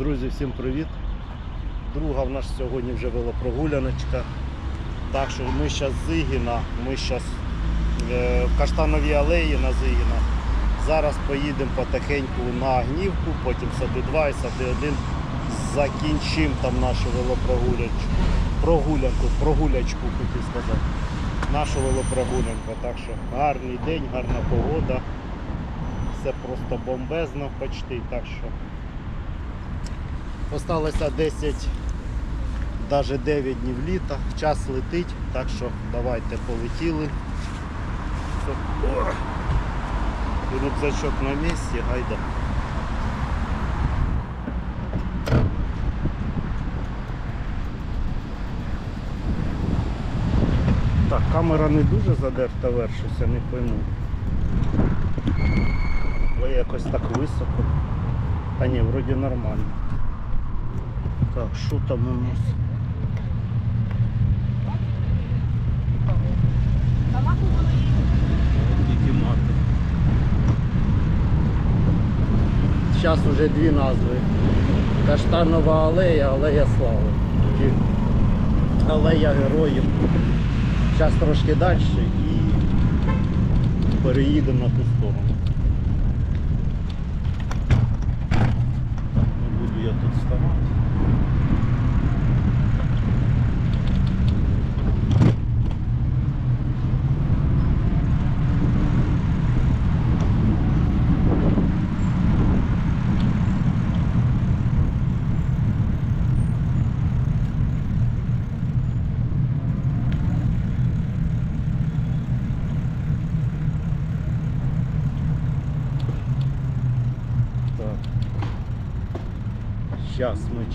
Друзі, всім привіт! Друга в нас сьогодні вже велопрогуляночка. Так що ми зараз Зигіна, ми зараз в Каштановій алеї на Зигіна. Зараз поїдемо потихеньку на Гнівку, потім сади 2 і сади 1. Закінчимо там нашу велопрогулянку. Прогулянку, прогулячку хотів сказати. Нашу велопрогулянку. Так що гарний день, гарна погода. Все просто бомбезно почти. Так що Осталося 10, навіть 9 днів літа. Час летить, так що давайте полетіли. Рюкзачок на місці, гайда. Так, камера не дуже задерта вверх, я не пойму. Але якось так високо. А ні, вроді нормально. Так, що там у нас? Зараз вже дві назви. Каштанова алея, алея слави. Алея героїв. Зараз трошки далі і переїдемо на ту сторону. Не буду я тут ставати.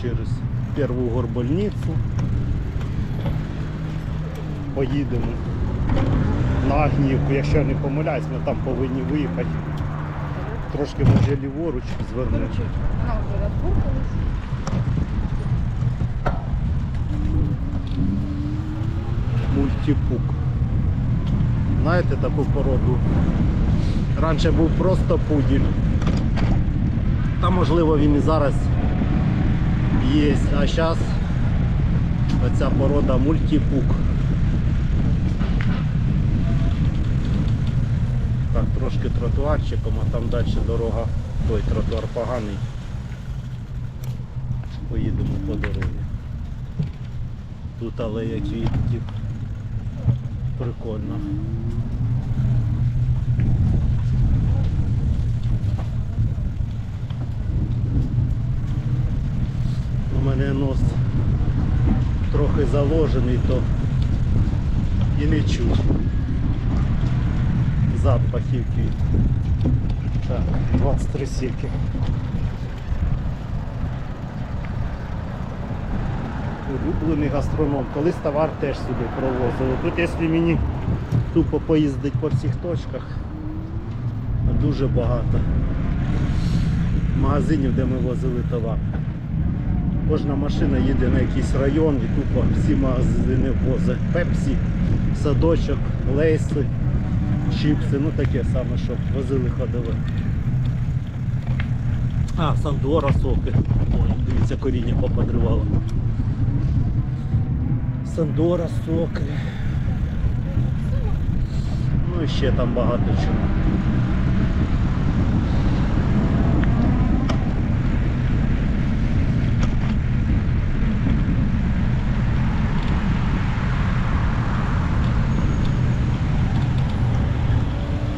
Через первую горбольницу поїдемо на Агнівку. Якщо я не помиляюсь, ми там повинні виїхати. Трошки може ліворуч розбуркалась. Мультипук. Знаєте таку породу? Раніше був просто пуділь. Та можливо він і зараз є. А зараз оця порода мультипук. Так, трошки тротуарчиком, а там далі дорога, той тротуар поганий. Поїдемо по дорозі. Тут алея квітків. Прикольно. У мене нос трохи заложений, то і не чую запахів квіт. Так, 23 сіки. улюблений гастроном. Колись товар теж сюди провозили. Тут якщо мені тупо поїздить по всіх точках, дуже багато магазинів, де ми возили товар. Кожна машина їде на якийсь район і тупо всі магазини возить. Пепсі, садочок, лейси, чіпси, ну таке саме, що возили ходили. А, Сандора соки. Ой, дивіться, коріння поподривало. Сандора, соки. Ну і ще там багато чого.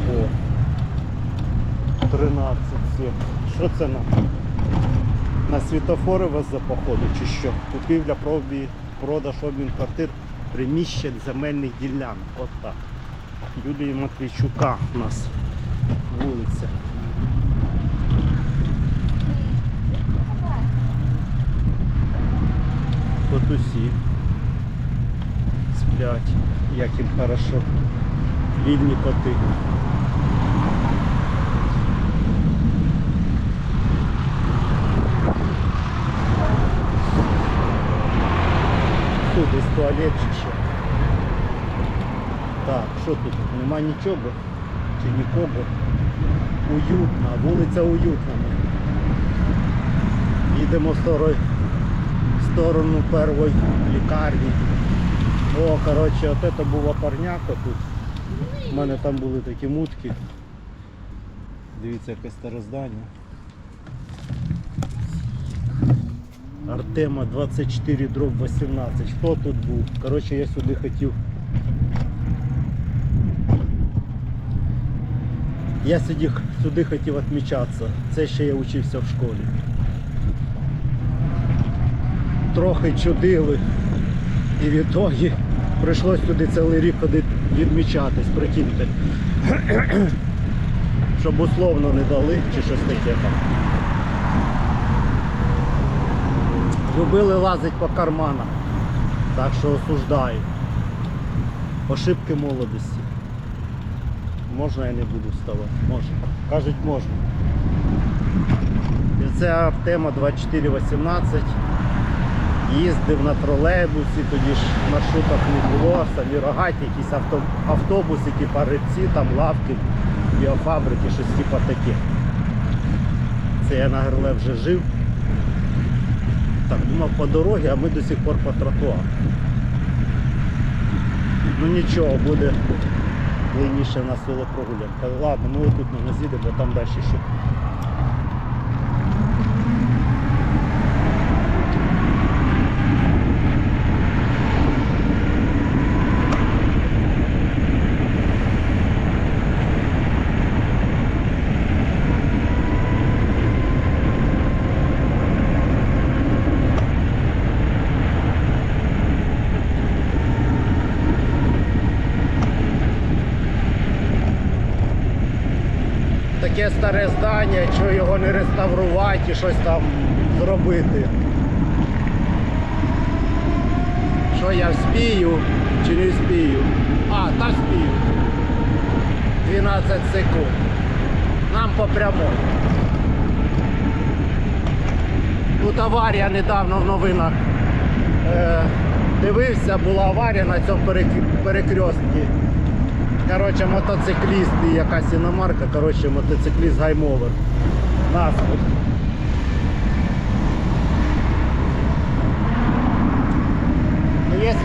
О, 13 сім. Що це на? На світофори вас за походу чи що? Купівля пробі, продаж обмін квартир, приміщень земельних ділянок. От так. Юлії Матвійчука у нас вулиця. Котусі сплять, як їм хорошо. Вільні коти. Тут десь туалет. Так, що тут? Нема нічого чи нікого. Уютна, вулиця уютна. Їдемо в сторону, першої лікарні. О, коротше, от це була парняка тут. У мене там були такі мутки. Дивіться, яке старе здання. Артема 24 дроб 18. Хто тут був? Коротше, я сюди хотів. Я сюди, сюди хотів відмічатися. Це ще я учився в школі. Трохи чудили. І в ітогі прийшлось туди цілий рік ходити відмічатись, прикиньте. Щоб условно не дали чи щось таке там. Любили лазити по карманах. Так що осуждаю. Ошибки молодості. Можна я не буду вставати? Можна. Кажуть, можна. І це Артема 2418. Їздив на тролейбусі, тоді ж маршруток не було, самі рогаті, якісь авто, автобуси, типа рибці, там лавки, біофабрики, щось типа таке. Це я на Герле вже жив. Так, думав по дорозі, а ми до сих пор по тротуару. Ну нічого, буде длинніше на село прогулянка. Ладно, ми отут не з'їдемо, бо там далі ще. таке старе здання, що його не реставрувати і щось там зробити. Що я вспію чи не вспію? А, та вспію. 12 секунд. Нам по прямой. Тут аварія недавно в новинах. Е, дивився, була аварія на цьому перек- перекрестці. Коротше, мотоцикліст і якась іномарка, коротше, мотоцикліст гаймовер. Насмерть.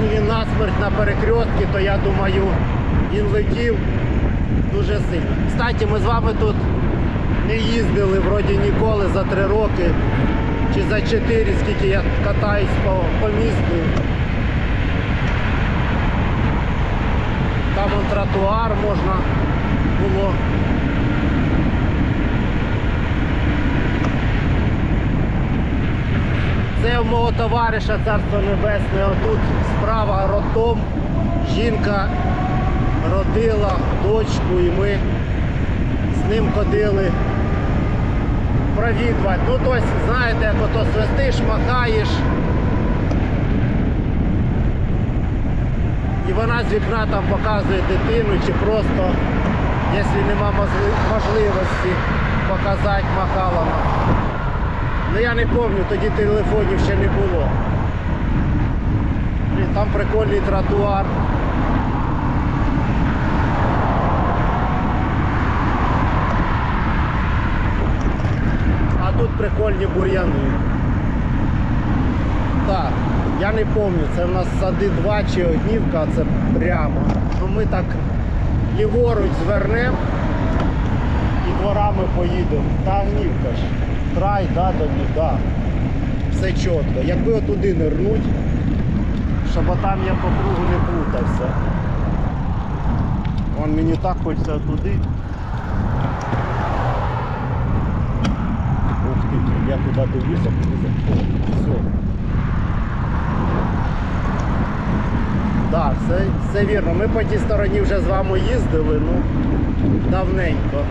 Ну, він насмерть на перекрестці, то я думаю, він летів дуже сильно. Кстати, ми з вами тут не їздили вроді ніколи за три роки чи за чотири, скільки я катаюсь по, по місту. Там он тротуар можна було. Це у мого товариша Царство Небесне, отут справа роддом. Жінка родила дочку і ми з ним ходили провідувати. Ну тобто, знаєте, як ото свистиш, махаєш. І вона з вікна там показує дитину, чи просто, якщо нема можливості показати махала. Ну я не пам'ятаю, тоді телефонів ще не було. Там прикольний тротуар. А тут прикольні бур'яни. Так, я не пам'ятаю, це в нас сади 2 чи огнівка, а це прямо. Ну ми так ліворуч звернемо і дворами поїдемо. Та огнівка ж. Край, да, тобі, да. Все чітко. Якби отуди нирнуть, щоб там я по кругу не плутався. Вон мені так хочеться туди. Ух ти, я туди дивлюся, куди за Все. Так, все, все вірно. Ми по тій стороні вже з вами їздили, ну давненько.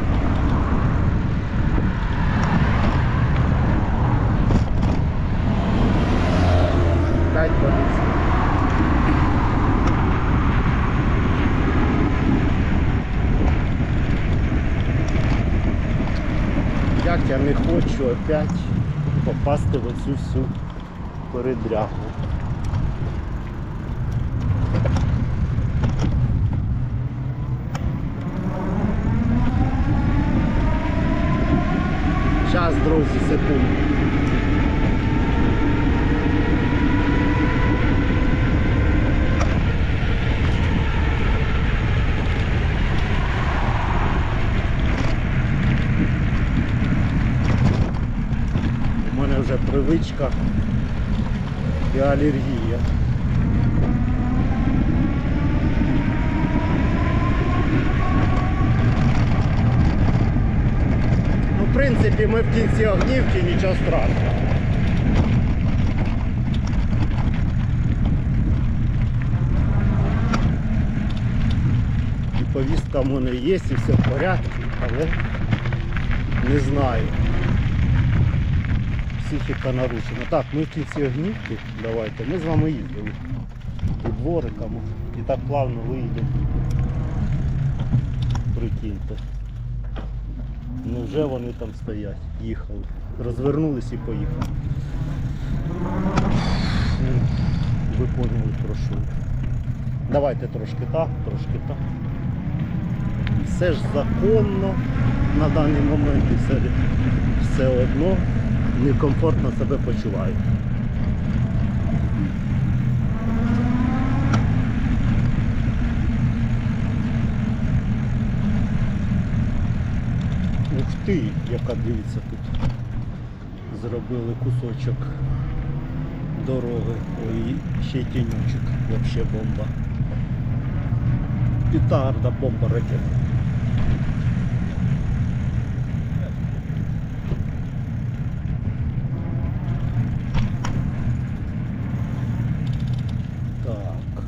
П'ять поліцій. Як я не хочу опять попасти в оцю всю передрягу. Зараз, друзі, секунду. У мене вже привичка і алергія. В принципі, ми в кінці огнівки, нічого страшного. І повістка в мене є, і все в порядку, але не знаю. Психіка нарушена. Так, ми в кінці огнівки, давайте, ми з вами їздили. І двориками. І так плавно виїдемо. Прикиньте. Невже вони там стоять? Їхали. Розвернулись і поїхали. Ви поняли про що. Давайте трошки так, трошки так. Все ж законно на даний момент і все, все одно некомфортно себе почуваю. Ух ти, яка дивіться тут. Зробили кусочок дороги. Ой, ще й тінючок. взагалі бомба. Петарда, бомба ракета. Так.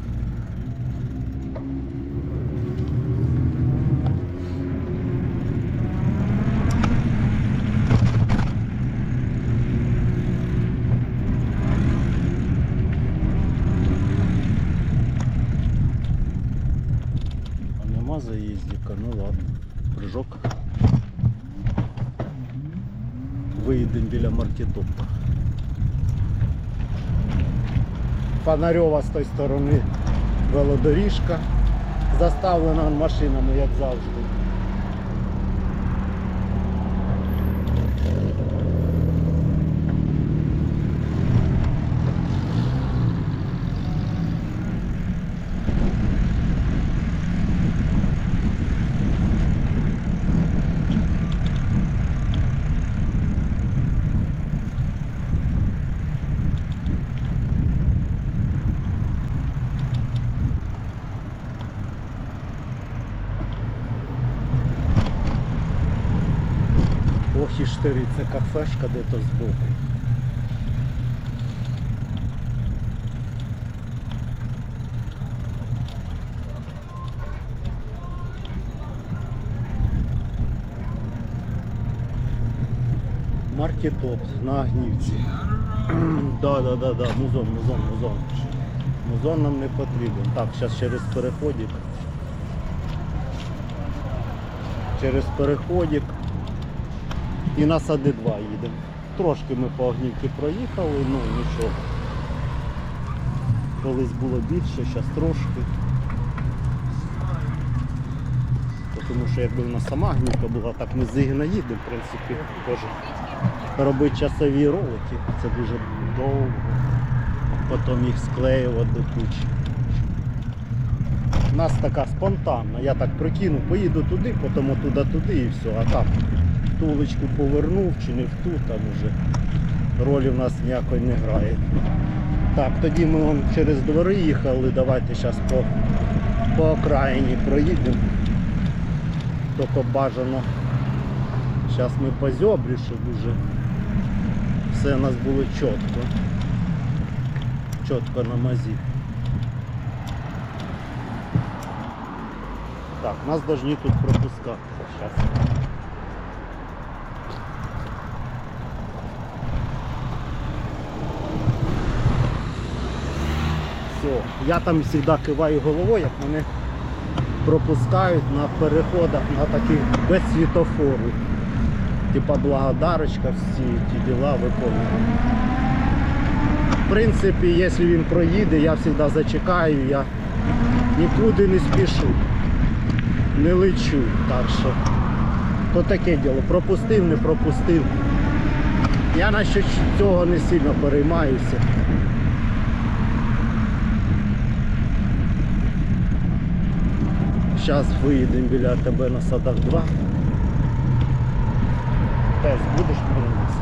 А нема заїздика, ну ладно. Прыжок. Виїдемо біля маркетопа. Фонарьова з тої сторони велодоріжка. Заставлена машинами, як завжди. Ох і штири, це кафешка де-то збоку. Маркетоп на Агнівці. Да, да, да, да, музон, музон, музон. Музон нам не потрібен. Так, зараз через переходик. Через переходик і на сади 2 їдемо. Трошки ми по огнівці проїхали, ну нічого. Колись було більше, зараз трошки. Тому що якби в нас сама гнівка була, так ми з їдемо, в принципі, теж робити часові ролики. Це дуже довго. Потім їх склеювати до кучі. У нас така спонтанна. Я так прикину, поїду туди, потім туди туди і все. А там тулечку повернув чи не в ту, там уже ролі в нас ніякої не грає. Так, тоді ми вон через двори їхали, давайте зараз по, по окраїні проїдемо. Тільки бажано. Зараз ми по зьобрі, щоб уже все у нас було чітко. Чітко на мазі. Так, нас повинні тут пропускати зараз. Все, я там завжди киваю головою, як мене пропускають на переходах на таких без світофору. Типа благодарочка, всі ті діла виконуємо. В принципі, якщо він проїде, я завжди зачекаю, я нікуди не спішу, не лечу. Так що то таке діло. Пропустив, не пропустив. Я насчет цього не сильно переймаюся. Зараз виїдемо біля тебе на садах 2. Тес, будеш подивитися?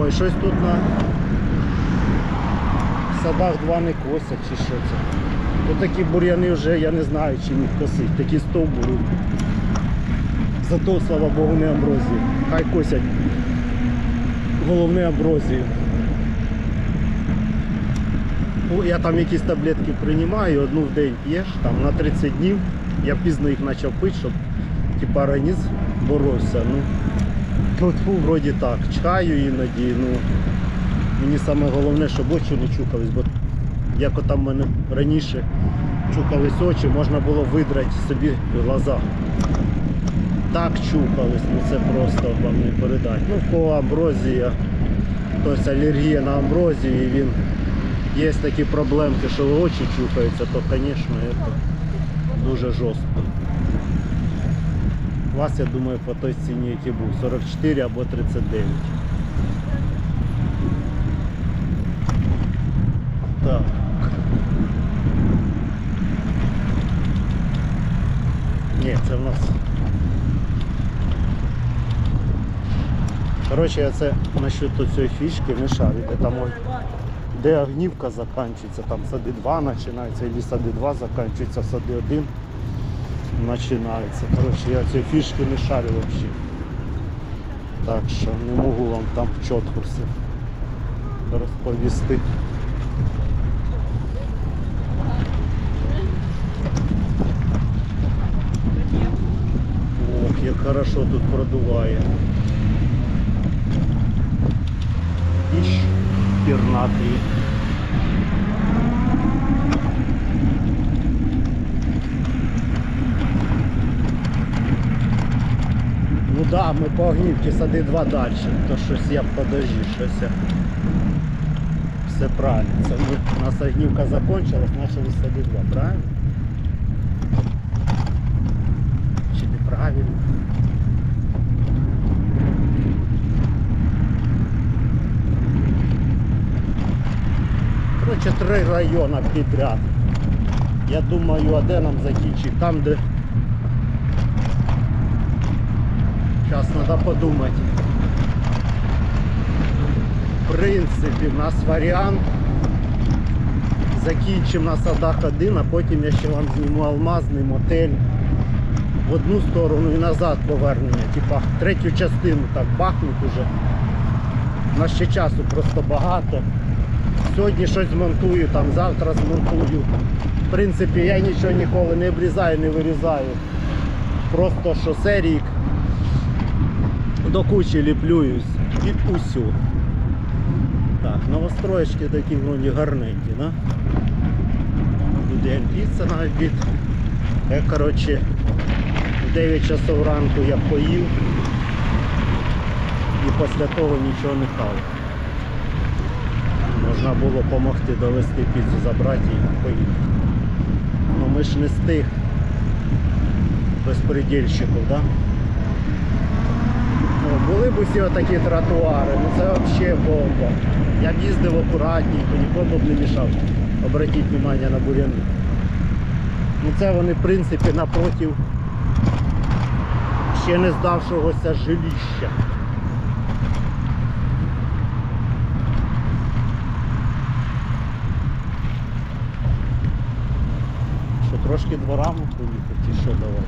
Ой, щось тут на садах два не косять чи що це. Тут такі бур'яни вже я не знаю, чим їх косить. Такі стовбури. Зато, слава Богу, не амброзії. Хай косять. Головне амброзію. Ну, Я там якісь таблетки приймаю, одну в день п'єш, там на 30 днів. Я пізно їх почав пити, щоб типа організм боровся. Ну, тут вроді так. Чхаю іноді, ну мені саме головне, щоб очі не чухались, бо як там в мене раніше чухались очі, можна було видрати собі глаза. Так чухались, ну це просто вам не передати. Ну, кого амброзія, тобто алергія на амброзію, і він є такі проблемки, що очі чухаються, то, звісно, це дуже жорстко. У вас, я думаю, по той ціні, який був 44 або 39. Так. Ні, це в нас. Коротше, я це насчет цієї фішки не шарю. Там ой, де огнівка закінчується, там сади 2 починаються, або сади 2 закінчуються, сади 1 починається. Коротше, я цієї фішки не шарю взагалі. Так що не можу вам там чітко все розповісти. Ох, як хорошо тут продуває. Іщ пернатий. Ну да, ми по огнівці сади два далі, то щось я подожди, щось я... Все правильно. Це у нас огнівка закончилась, почали сади два, правильно? Чи неправильно? Коротше, три райони підряд. Я думаю, а де нам закінчить? Там, де Зараз треба подумати. В принципі, в нас варіант. Закінчимо на садах один, а потім я ще вам зніму алмазний мотель в одну сторону і назад повернення. Типа третю частину так бахнуть уже. У нас ще часу просто багато. Сьогодні щось змонтую, там завтра змонтую. В принципі, я нічого ніколи не обрізаю, не вирізаю. Просто що серік до кучі ліплююсь і усю. Так, новостроєчки такі вроді гарненькі, да? Буде піца на обід. Я, коротше, в 9 часов ранку я поїв і після того нічого не хав. Можна було допомогти довести піцу, забрати і поїхати. Ну ми ж не з тих безпредельщиків, да? Ну, були б усі отакі тротуари, ну це взагалі бомба. Я б їздив акуратненько, нікому б не мішав. Обратіть увагу на буряни. Ну це вони в принципі напротив ще не здавшогося жилища. Що трошки дворами поїхати, чи що давай?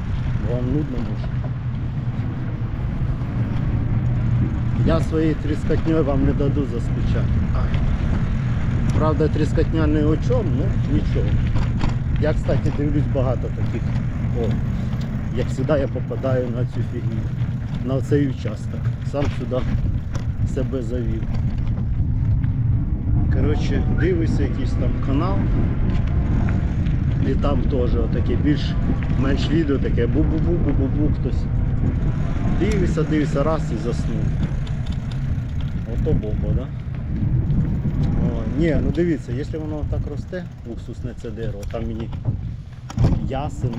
Вам нудно може. Я своєю тріскотньою вам не даду заскучати. Правда, тріскотня не о чому, ну нічого. Я, кстати, дивлюсь багато таких. О, як завжди я попадаю на цю фігню, на цей участок. Сам сюди себе завів. Коротше, дивишся якийсь там канал. І там теж таке більш-менш відео таке бу-бу-бу-бу-бу-бу хтось. Дивишся, дивишся, раз і заснув. Ото бомба, да? О, ні, ну дивіться, якщо воно так росте, уксусне це дерево, там мені ясен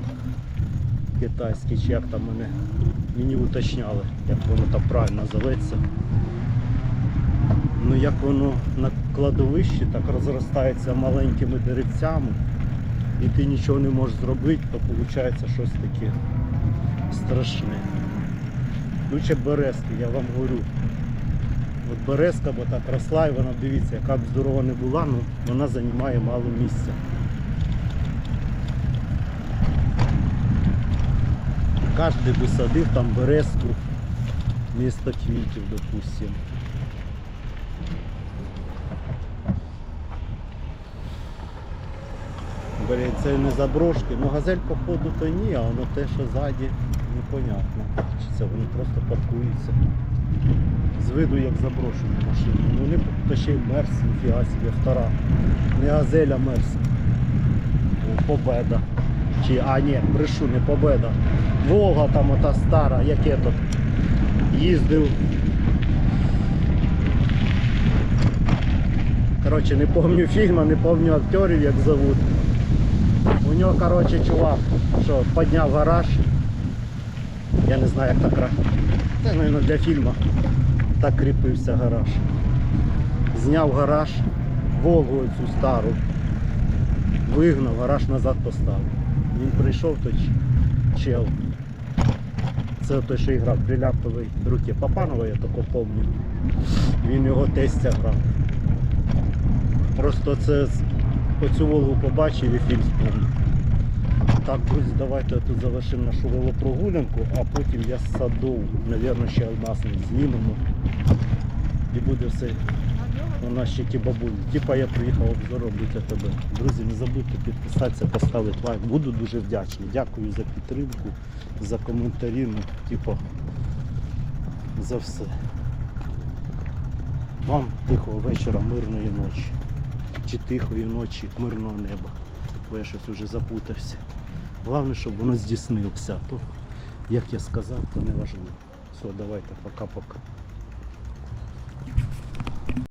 китайський, чи як там мене мені уточняли, як воно там правильно зоветься. Ну як воно на кладовищі так розростається маленькими деревцями і ти нічого не можеш зробити, то виходить щось таке страшне. Лучше березки, я вам говорю. От березка, бо так росла, і вона, дивіться, яка б здорова не була, ну вона займає мало місця. Кожен би садив там березку, місто квітів, допустим. Блін, це не заброшки. Ну газель походу то ні, а воно те, що ззаді, непонятно. Чи це вони просто паркуються. З виду як заброшені машини. Ну вони то ще й мерс, ніфіга собі, втора. Не газель, а мерс. О, Победа. Чи, а ні, брешу, не победа. Волга там ота стара, як я тут їздив. Коротше, не пам'ятаю фільму, не пам'ятаю актерів, як зовут. У нього, коротше, чувак, що підняв гараж. Я не знаю, як так Це, мабуть, для фільму. Так кріпився гараж. Зняв гараж, Волгу цю стару. Вигнав, гараж назад поставив. Він прийшов той чел. Це той, що грав брилянтовий руки Папанова, я тако пам'ятаю. Він його тестя грав. Просто це оцю Волгу побачив і фільм спомнив. Так, друзі, давайте тут завершимо нашу велопрогулянку, а потім я з садов, мабуть, ще алмазний знімемо. І буде все у нас ще ті бабулі. Типа я приїхав обзор робити тебе. Друзі, не забудьте підписатися, поставити лайк. Буду дуже вдячний. Дякую за підтримку, за коментарі, ну, типа, за все. Вам тихого вечора, мирної ночі. Чи тихої ночі, мирного неба. Бо я щось вже запутався. Головне, щоб воно здійснилося. То, як я сказав, то не важливо. Все, давайте, пока-пока.